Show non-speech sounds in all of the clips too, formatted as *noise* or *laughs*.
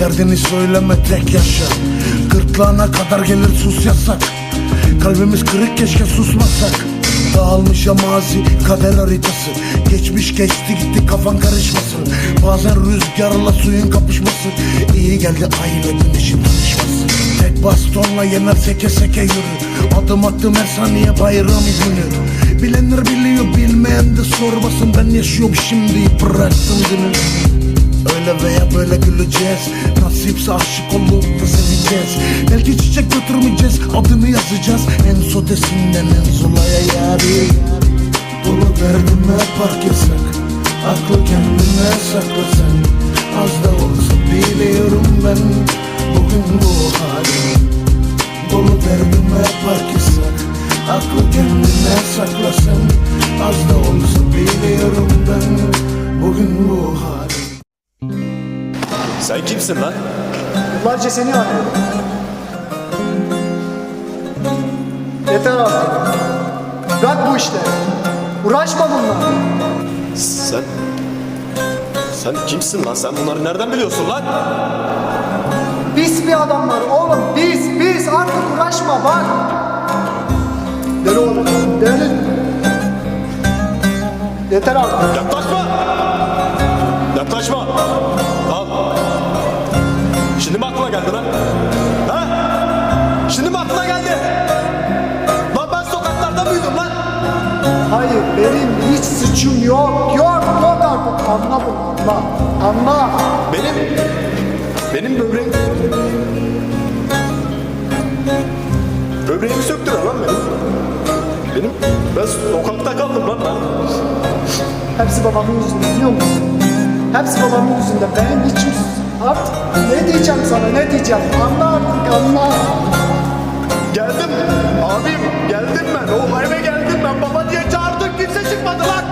Derdini söyleme tek yaşa. Gırtlağına kadar gelir sus yasak. Kalbimiz kırık keşke susmasak. Dağılmış ya mazi kader haritası. Geçmiş geçti gitti kafan karışmasın Bazen rüzgarla suyun kapışması. İyi geldi ay ve güneşin tanışması Tek bastonla yener seke seke yürü. Adım attım her saniye bayram izni. Bilenler biliyor bilmeyen de sormasın. Ben yaşıyorum şimdi bıraktım dünü Öyle veya böyle güleceğiz. Nasipse aşık olup da seveceğiz. Belki çiçek götürmeyeceğiz Adını yazacağız. En sotesinden en zulaya yari. Dolu derdime park yasak Aklı kendine saklasan. Az da olsa biliyorum ben Bugün bu halim Dolu derdime park yasak Aklı kendine saklasan. Az da olsa biliyorum ben Bugün bu halim Sen kimsin lan? Yıllarca seni arıyorum. Yeter artık. Bırak bu işleri. Uğraşma bununla. Sen... Sen kimsin lan? Sen bunları nereden biliyorsun lan? Pis bir adamlar oğlum. Pis pis artık uğraşma bak. Deli oğlum. Deli. Yeter artık. Yaklaşma! Hayır benim hiç suçum yok. Yok yok artık. Anla bunu anla. Anla. Benim... Benim böbreğim... Böbreğimi söktüren lan benim. Benim... Ben sokakta kaldım lan ben. Hepsi babamın yüzünden biliyor musun? Hepsi babamın yüzünden. Benim içim artık ne diyeceğim sana ne diyeceğim? Anla artık anla. Geldim abim geldim ben o eve geldim ben baba kimse çıkmadı lan.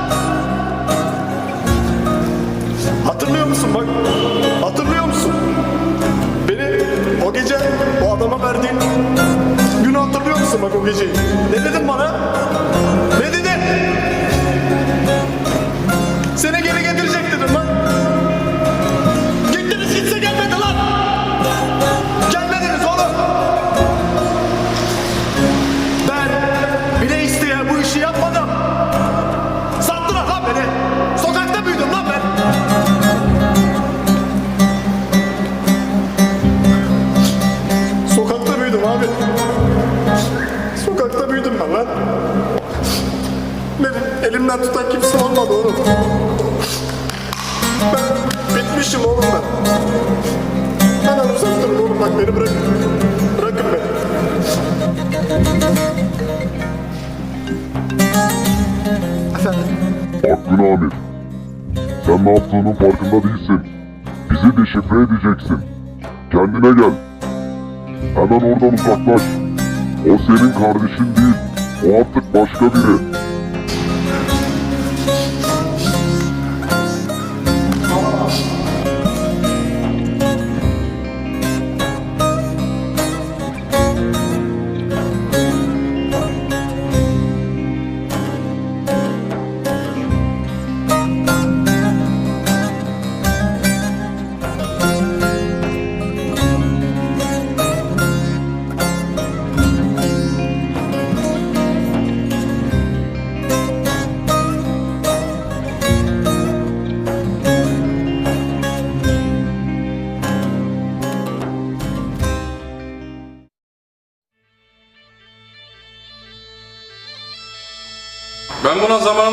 Hatırlıyor musun bak hatırlıyor musun? Beni o gece o adama verdiğin günü hatırlıyor musun bak o geceyi? Ne dedin bana? Ne dedin? Seni geri getirecek dedim lan. Yaptığının farkında değilsin. Bizi deşifre edeceksin. Kendine gel. Hemen oradan uzaklaş. O senin kardeşin değil. O artık başka biri.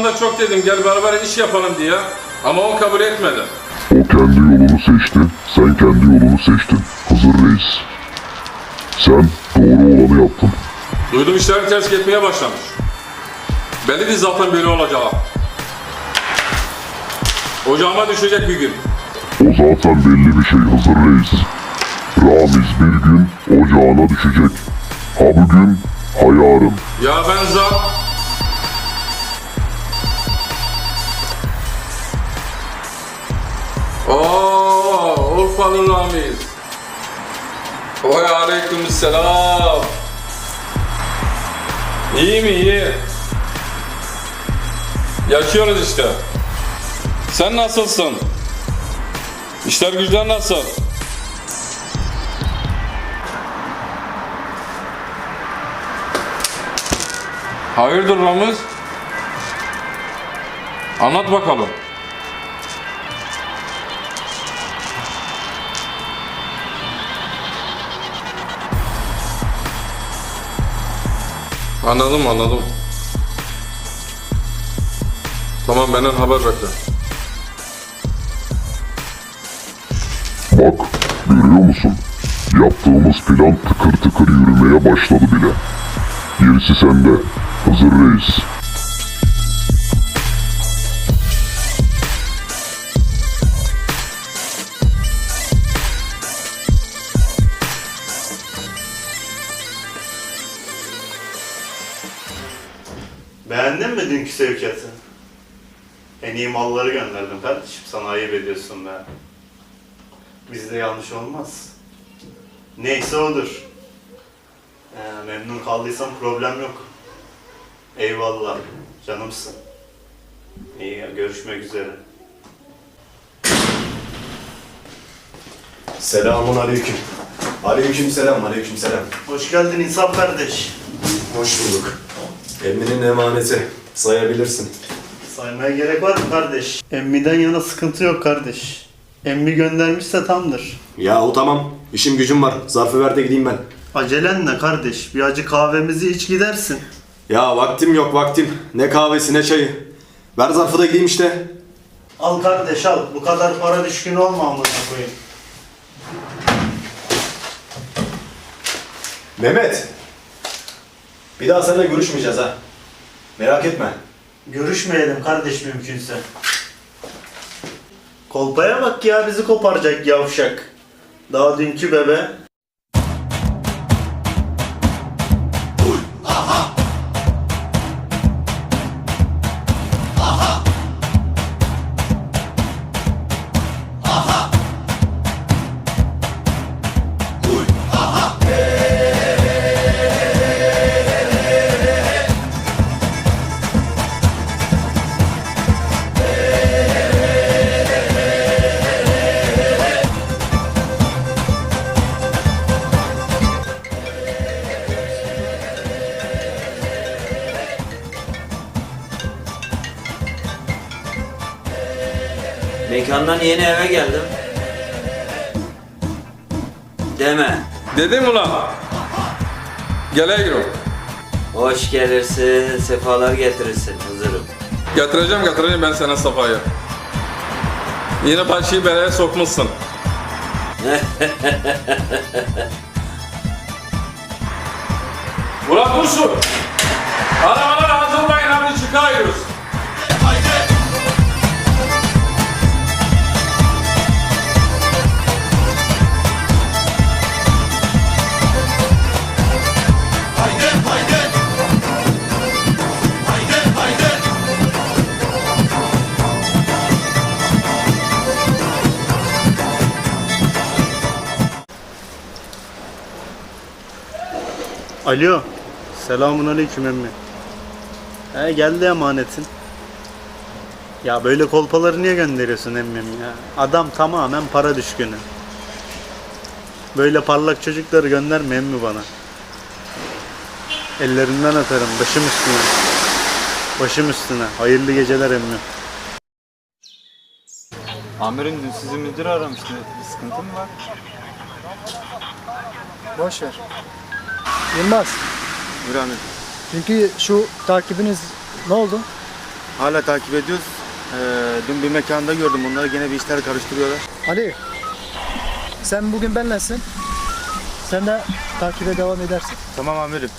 Zamanında çok dedim gel beraber iş yapalım diye. Ama o kabul etmedi. O kendi yolunu seçti. Sen kendi yolunu seçtin. Hızır Reis. Sen doğru olanı yaptın. Duydum işleri ters gitmeye başlamış. Belli zaten böyle olacağı. Ocağıma düşecek bir gün. O zaten belli bir şey Hızır Reis. Ramiz bir gün ocağına düşecek. Ha bugün, ha yarın. Ya ben zat... alır Ramiz. Vay aleykümselam. İyi mi iyi? Yaşıyoruz işte. Sen nasılsın? İşler güçler nasıl? Hayırdır Ramiz? Anlat bakalım. Anladım anladım. Tamam benden haber bekle. Bak, görüyor musun? Yaptığımız plan tıkır tıkır yürümeye başladı bile. Gerisi sende. Hazır reis. Beğendin mi dünkü sevkiyatı? En iyi malları gönderdim kardeşim. Sana ayıp ediyorsun be. Bizde yanlış olmaz. Neyse odur. Ee, memnun kaldıysan problem yok. Eyvallah. Canımsın. İyi görüşmek üzere. Selamun aleyküm. Aleyküm selam, aleyküm selam. Hoş geldin İnsaf kardeş. Hoş bulduk. Emminin emaneti. Sayabilirsin. Saymaya gerek var mı kardeş? Emmiden yana sıkıntı yok kardeş. Emmi göndermişse tamdır. Ya o tamam. İşim gücüm var. Zarfı ver de gideyim ben. Acelen ne kardeş? Bir acı kahvemizi iç gidersin. Ya vaktim yok vaktim. Ne kahvesi ne çayı. Ver zarfı da gideyim işte. Al kardeş al. Bu kadar para düşkün olma amına koyayım. Mehmet. Bir daha seninle görüşmeyeceğiz ha. Merak etme. Görüşmeyelim kardeş mümkünse. Kolpaya bak ya bizi koparacak yavşak. Daha dünkü bebe. Yeni eve geldim. Deme. Dedim ulan. Geliyorum. Hoş gelirsin, sefalar getirirsin Hızır'ım. Getireceğim getireceğim ben sana safayı. Yine paşayı belaya sokmuşsun. *laughs* Alo. Selamun aleyküm emmi. He geldi emanetin. Ya böyle kolpaları niye gönderiyorsun emmim ya? Adam tamamen para düşkünü. Böyle parlak çocukları gönderme emmi bana. Ellerinden atarım başım üstüne. Başım üstüne. Hayırlı geceler emmi. Amirim dün sizi müdür aramıştı. Bir sıkıntı mı var? Boş ver. Yılmaz. Buyur amirim. Çünkü şu takibiniz ne oldu? Hala takip ediyoruz. Ee, dün bir mekanda gördüm. Bunları gene bir işler karıştırıyorlar. Ali. Sen bugün benlesin. Sen de takibe devam edersin. Tamam amirim.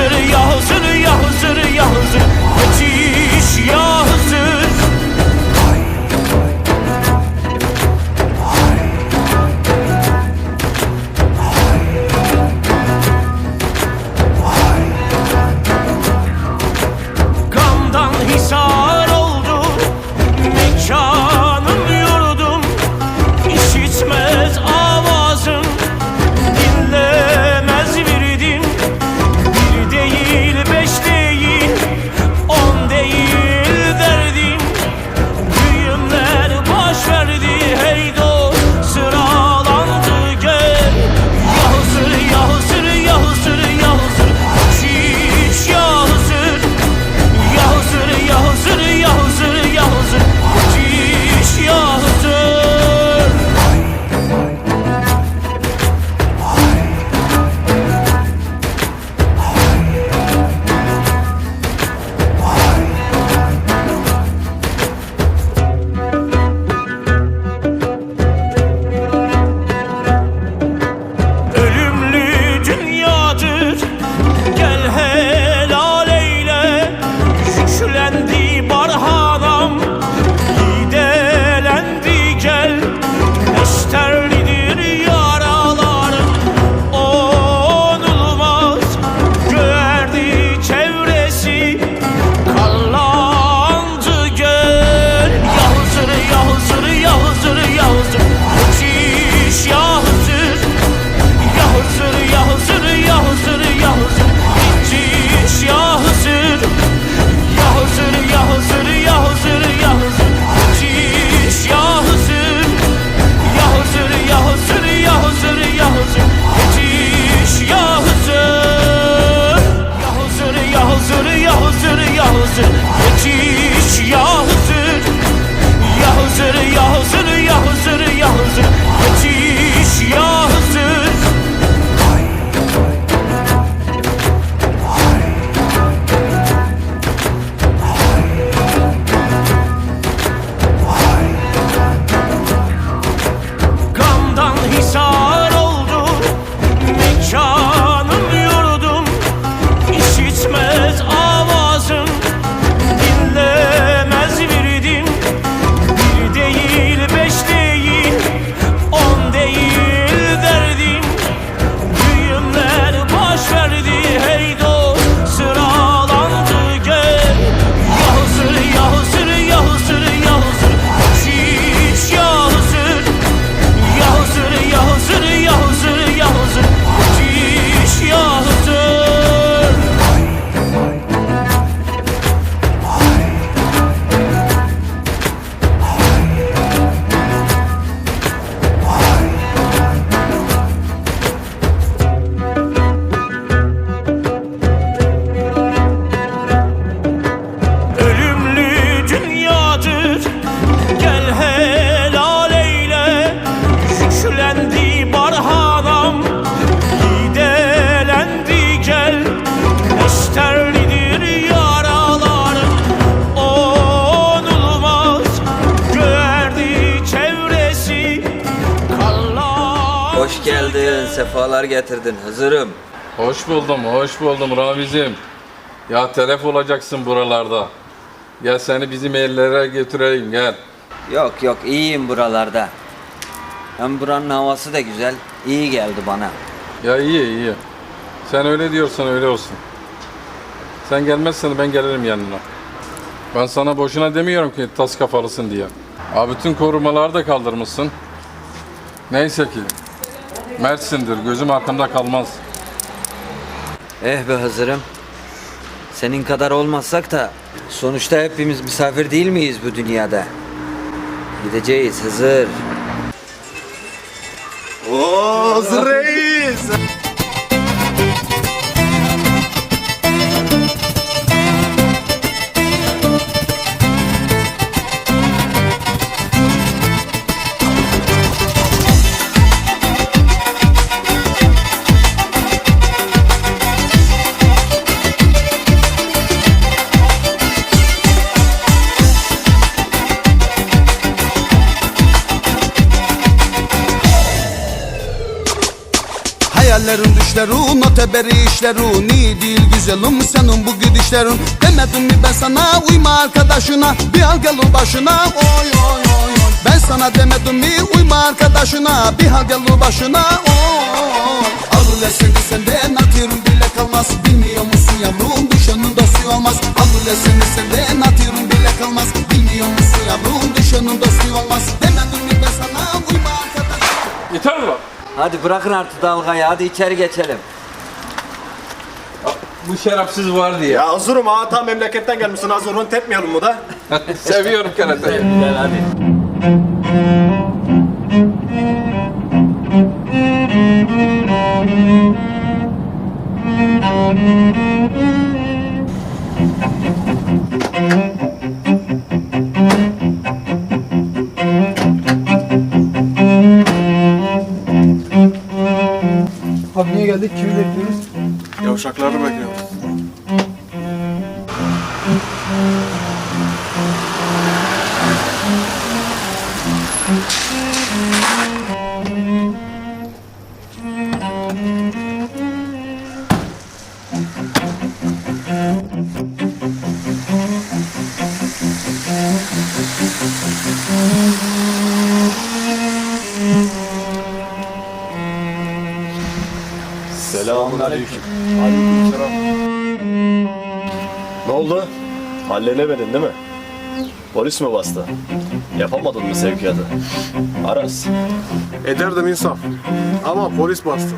Huzur ya huzur ya huzur ya huzur sefalar getirdin Hızır'ım. Hoş buldum, hoş buldum Ramiz'im. Ya telef olacaksın buralarda. Gel seni bizim ellere götüreyim gel. Yok yok iyiyim buralarda. Hem buranın havası da güzel. İyi geldi bana. Ya iyi iyi. Sen öyle diyorsan öyle olsun. Sen gelmezsen ben gelirim yanına. Ben sana boşuna demiyorum ki tas kafalısın diye. Abi bütün korumaları da kaldırmışsın. Neyse ki Mersin'dir. Gözüm arkamda kalmaz. Eh be Hazırım. Senin kadar olmazsak da sonuçta hepimiz misafir değil miyiz bu dünyada? Gideceğiz Hazır. Oo, Hazır reis. Düşlerin öteberi işlerin İyi değil güzelim senin bu gidişlerin. Demedim mi ben sana uyma arkadaşına Bir al gelir başına. Oy oy oy oy. Ben sana demedim mi uyma arkadaşına Bir hal gelir başına. Oy Alır seni senden atıyorum bile kalmaz. Bilmiyor musun yavrum düşenin dostu olmaz. Alır seni senden atıyorum bile kalmaz. Bilmiyor musun yavrum düşenin dostu olmaz. Demedim mi ben sana uyma arkadaşına? Yeter ulan. Hadi bırakın artık dalgayı hadi içeri geçelim. Bu şerefsiz var diye. Ya Hazırım ha tam memleketten gelmişsin Hazırım tepmeyelim mu da? *laughs* Seviyorum karateyi. Gel hadi. Abi niye geldik? Kimi bekliyoruz? Yavşakları bekliyoruz. Selamun aleyküm. Ne oldu? Halledemedin değil mi? Polis mi bastı? Yapamadın mı sevkiyatı? Aras. Ederdim insaf. Ama polis bastı.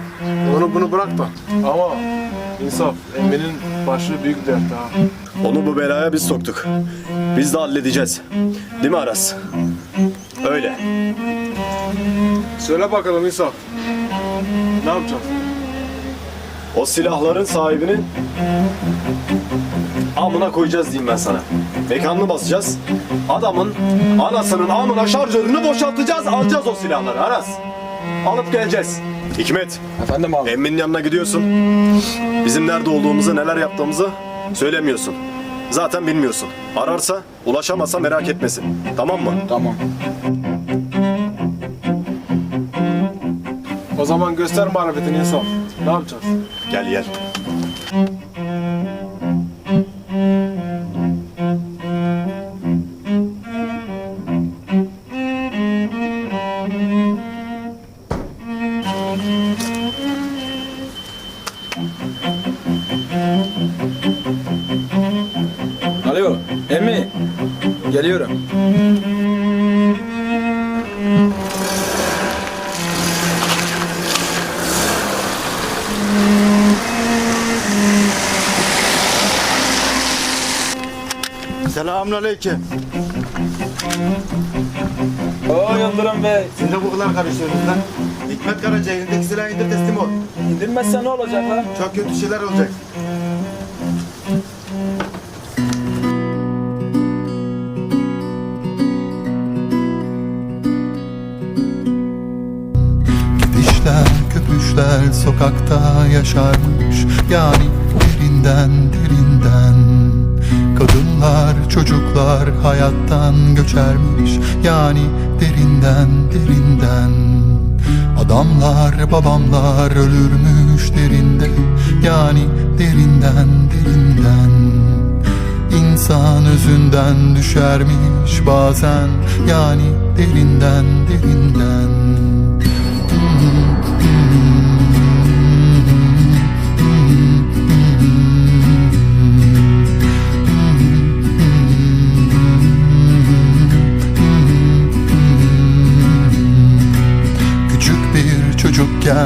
Onu bunu bırak da. Ama insaf. Emmi'nin başı büyük dert ha. Onu bu belaya biz soktuk. Biz de halledeceğiz. Değil mi Aras? Öyle. Söyle bakalım insaf. Ne yapacağız? O silahların sahibinin amına koyacağız diyeyim ben sana. Mekanını basacağız. Adamın anasının amına şarjörünü boşaltacağız. Alacağız o silahları Aras. Alıp geleceğiz. Hikmet. Efendim abi. Emmi'nin yanına gidiyorsun. Bizim nerede olduğumuzu, neler yaptığımızı söylemiyorsun. Zaten bilmiyorsun. Ararsa, ulaşamasa merak etmesin. Tamam mı? Tamam. O zaman göster marifetini insaf. Ne yapacağız? Gel. Selamünaleyküm. Oo Yıldırım Bey. Siz ne bu kadar karışıyorsunuz lan? Hikmet Karaca elindeki silahı indir teslim ol. İndirmezsen ne olacak lan? Çok kötü şeyler olacak. Gidişler köpüşler sokakta yaşarmış Yani derinden derinden Kadınlar çocuklar hayattan göçermiş. Yani derinden derinden. Adamlar babamlar ölürmüş derinde. Yani derinden derinden. İnsan özünden düşermiş bazen. Yani derinden derinden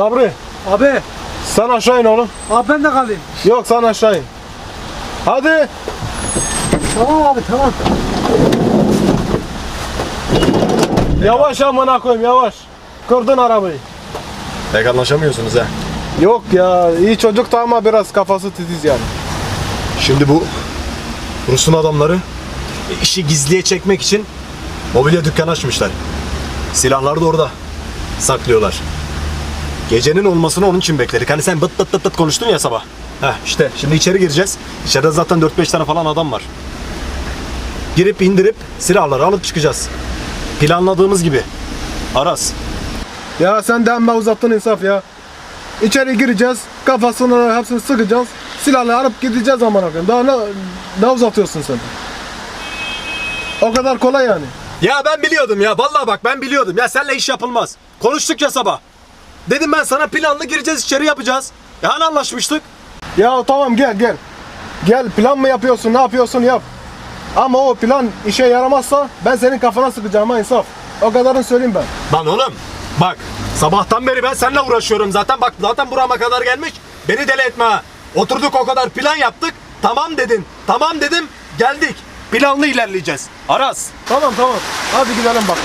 Sabri Abi, sen aşağı in oğlum. abi ben de kalayım. Yok sen aşağı in. Hadi. Tamam abi tamam. Yavaş amına koyayım yavaş. Kırdın arabayı. Pek anlaşamıyorsunuz ha. Yok ya iyi çocuk da ama biraz kafası titiz yani. Şimdi bu Rus'un adamları işi gizliye çekmek için mobilya dükkanı açmışlar. Silahları da orada saklıyorlar. Gecenin olmasını onun için bekledik. Hani sen bıt bıt bıt bıt konuştun ya sabah. Heh işte şimdi içeri gireceğiz. İçeride zaten 4-5 tane falan adam var. Girip indirip silahları alıp çıkacağız. Planladığımız gibi. Aras. Ya sen de amma uzattın insaf ya. İçeri gireceğiz, kafasını hepsini sıkacağız. Silahla alıp gideceğiz amına koyayım. Daha ne, ne uzatıyorsun sen? O kadar kolay yani. Ya ben biliyordum ya. Vallahi bak ben biliyordum. Ya seninle iş yapılmaz. Konuştuk ya sabah. Dedim ben sana planlı gireceğiz içeri yapacağız. Ya hani anlaşmıştık? Ya tamam gel gel. Gel plan mı yapıyorsun, ne yapıyorsun yap. Ama o plan işe yaramazsa ben senin kafana sıkacağım ha insaf. O kadarını söyleyeyim ben. Lan oğlum bak sabahtan beri ben seninle uğraşıyorum zaten. Bak zaten burama kadar gelmiş. Beni deli etme ha. Oturduk o kadar plan yaptık. Tamam dedin. Tamam dedim. Geldik. Planlı ilerleyeceğiz. Aras. Tamam tamam. Hadi gidelim bak.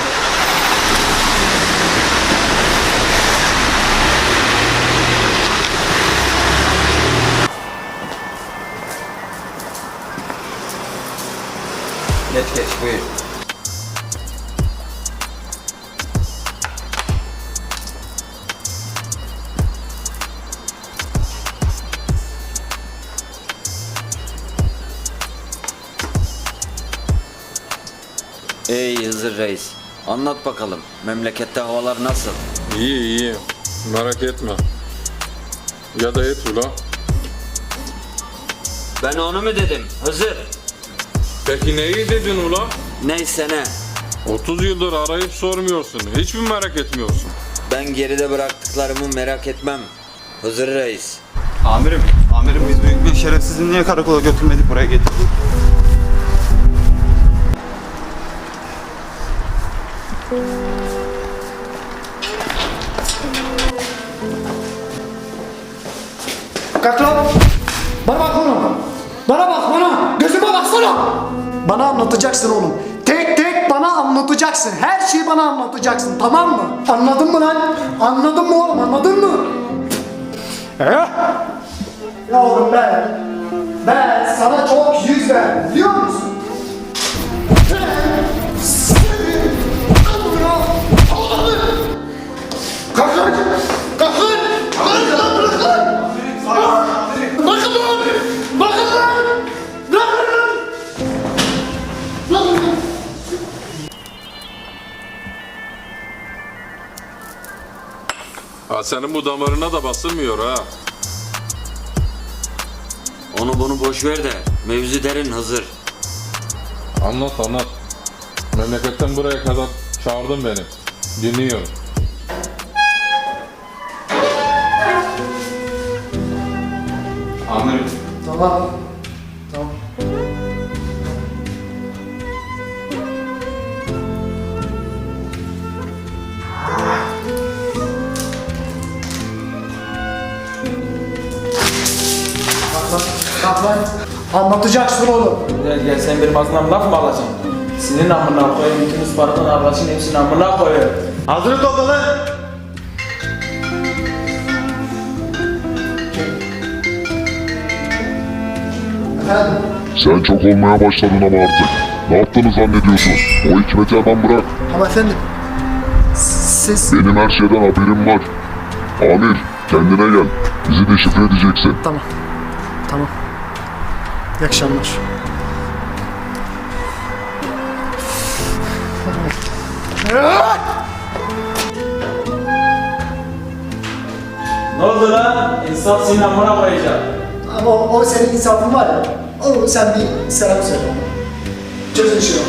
Geç geç buyur. Ey Hızır Reis, anlat bakalım memlekette havalar nasıl? İyi iyi. Merak etme. Ya da et ula. Ben onu mu dedim Hızır? Peki neyi dedin ula? Neyse ne, 30 yıldır arayıp sormuyorsun. Hiç mi merak etmiyorsun? ben geride bıraktıklarımı merak etmem. Hızır Reis. Amirim, amirim biz büyük bir şerefsizin niye karakola götürmedik buraya getirdik? Kalk lan. Bana bak oğlum. Bana bak bana. Gözüme baksana. Bana anlatacaksın oğlum. Tek tek bana anlatacaksın. Her şeyi bana anlatacaksın. Tamam mı? Anladın mı lan? Anladın mı oğlum? Anladın mı? He? Ya oğlum ben, ben sana çok yüz verdim biliyor musun? Ben senin senin bu damarına da basılmıyor ha. Onu bunu boş ver de mevzu derin Hızır. Anlat anlat. Memleketten buraya kadar çağırdın beni. Dinliyorum. Amirim. Tamam. Anlatacaksın oğlum. Gel gel sen benim ağzımdan laf mı alacaksın? Senin amına koyayım, bütün Isparta'nın ablasının hepsini amına koyayım. Hazırlık topla lan. Efendim? Sen çok olmaya başladın ama artık. Ne yaptığını zannediyorsun? O hikmeti hemen bırak. Ama efendim. Siz... Benim her şeyden haberim var. Amir kendine gel. Bizi deşifre edeceksin. Tamam. Tamam. İyi akşamlar. Ne oldu lan? İnsaf senin amına koyacak. Ama o, o senin insafın var ya. O sen bir selam söyle. Çözün şunu.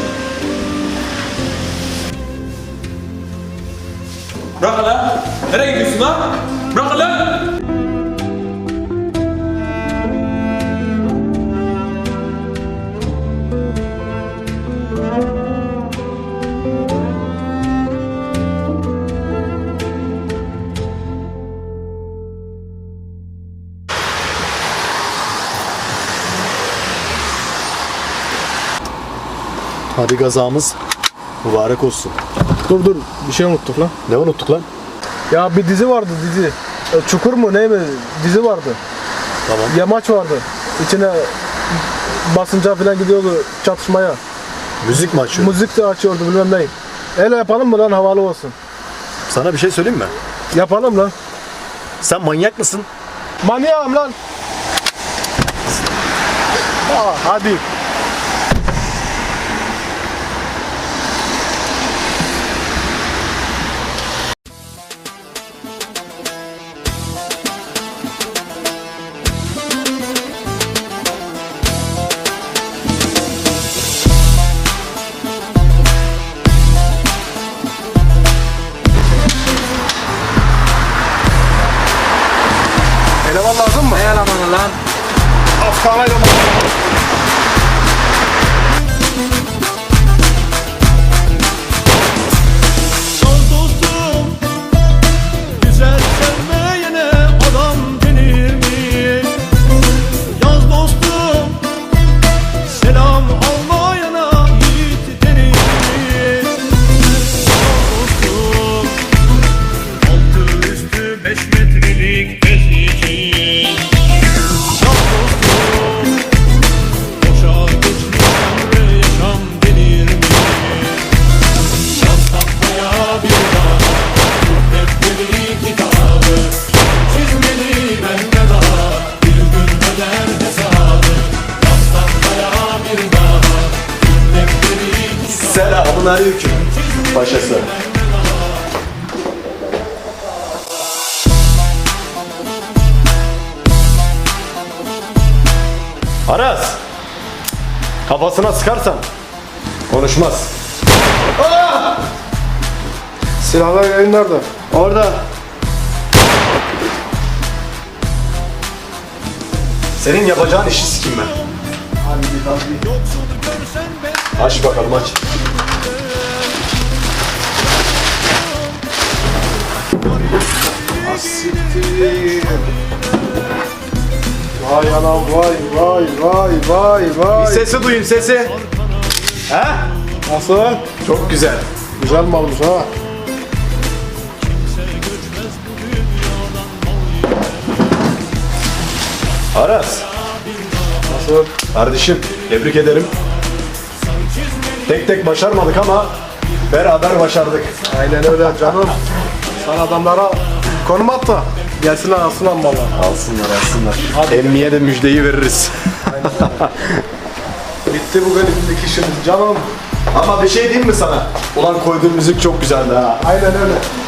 Bırak lan. Nereye gidiyorsun lan? Bırak lan. Hadi gazamız mübarek olsun. Dur dur bir şey unuttuk lan. Ne unuttuk lan? Ya bir dizi vardı dizi. E, Çukur mu ne mi? Dizi vardı. Tamam. Yamaç vardı. İçine basınca falan gidiyordu çatışmaya. Müzik mi açıyor? Müzik de açıyordu bilmem ne. Öyle yapalım mı lan havalı olsun. Sana bir şey söyleyeyim mi? Yapalım lan. Sen manyak mısın? Manyağım lan. Aa, hadi. Mı? Ne elemanı Selamun aleyküm. Paşası. Aras. Kafasına sıkarsan konuşmaz. Silahlar yayın nerede? Orada. Senin yapacağın işi sikeyim ben. Aç bakalım aç. Vay anam vay vay vay vay vay. Sesi duyun sesi. He? Nasıl? Çok güzel. Güzel malmış ha. Aras. Nasıl? Kardeşim tebrik ederim. Tek tek başarmadık ama beraber başardık. Aynen öyle canım. Sen adamlara konum at da gelsinler alsınlar mallar. Alsınlar alsınlar. Emniye de müjdeyi veririz. *laughs* Bitti bugün ilk işimiz canım. Ama bir şey diyeyim mi sana? Ulan koyduğun müzik çok güzeldi ha. Aynen öyle.